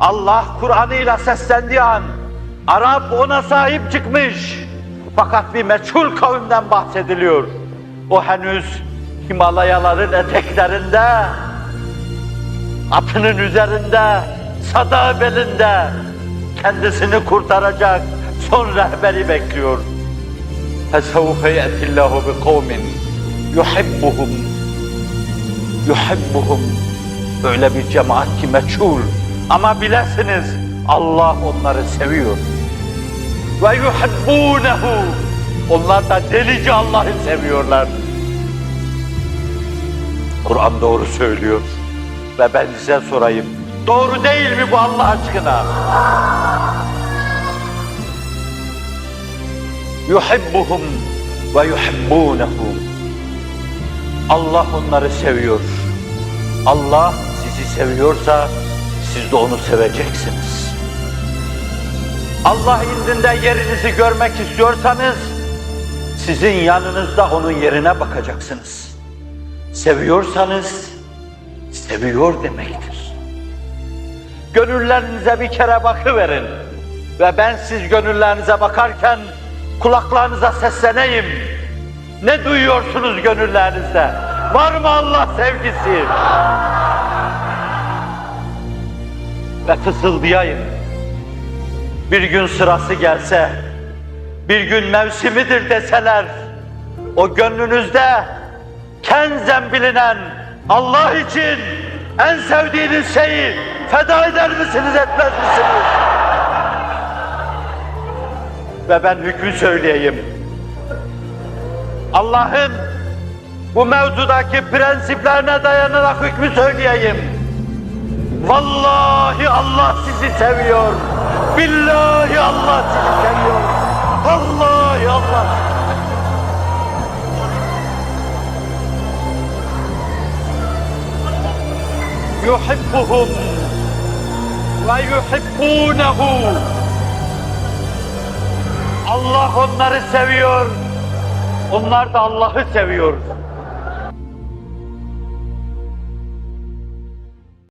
Allah Kur'an'ıyla seslendiği an Arap ona sahip çıkmış. Fakat bir meçhul kavimden bahsediliyor. O henüz Himalayaların eteklerinde, atının üzerinde, sadağı belinde kendisini kurtaracak son rehberi bekliyor. فَسَوْفَ يَأْتِ اللّٰهُ بِقَوْمٍ يُحِبُّهُمْ يُحِبُّهُمْ Öyle bir cemaat ki meçhul. ama bilesiniz Allah onları seviyor. Ve yuhibbunehu. Onlar da delice Allah'ı seviyorlar. Kur'an doğru söylüyor. Ve ben size sorayım. Doğru değil mi bu Allah aşkına? Yuhibbuhum ve yuhibbunehu. Allah onları seviyor. Allah sizi seviyorsa siz de onu seveceksiniz. Allah indinde yerinizi görmek istiyorsanız sizin yanınızda onun yerine bakacaksınız. Seviyorsanız seviyor demektir. Gönüllerinize bir kere bakıverin ve ben siz gönüllerinize bakarken kulaklarınıza sesleneyim. Ne duyuyorsunuz gönüllerinizde? Var mı Allah sevgisi? Ve fısıldayayım. Bir gün sırası gelse, bir gün mevsimidir deseler, o gönlünüzde kenzen bilinen Allah için en sevdiğiniz şeyi feda eder misiniz, etmez misiniz? Ve ben hükmü söyleyeyim. Allah'ın bu mevzudaki prensiplerine dayanarak hükmü söyleyeyim. Vallahi Allah sizi seviyor. Billahi Allah sizi seviyor. Vallahi Allah. Yuhibbuhum ve yuhibbunehu. Allah onları seviyor. Onlar da Allah'ı seviyor.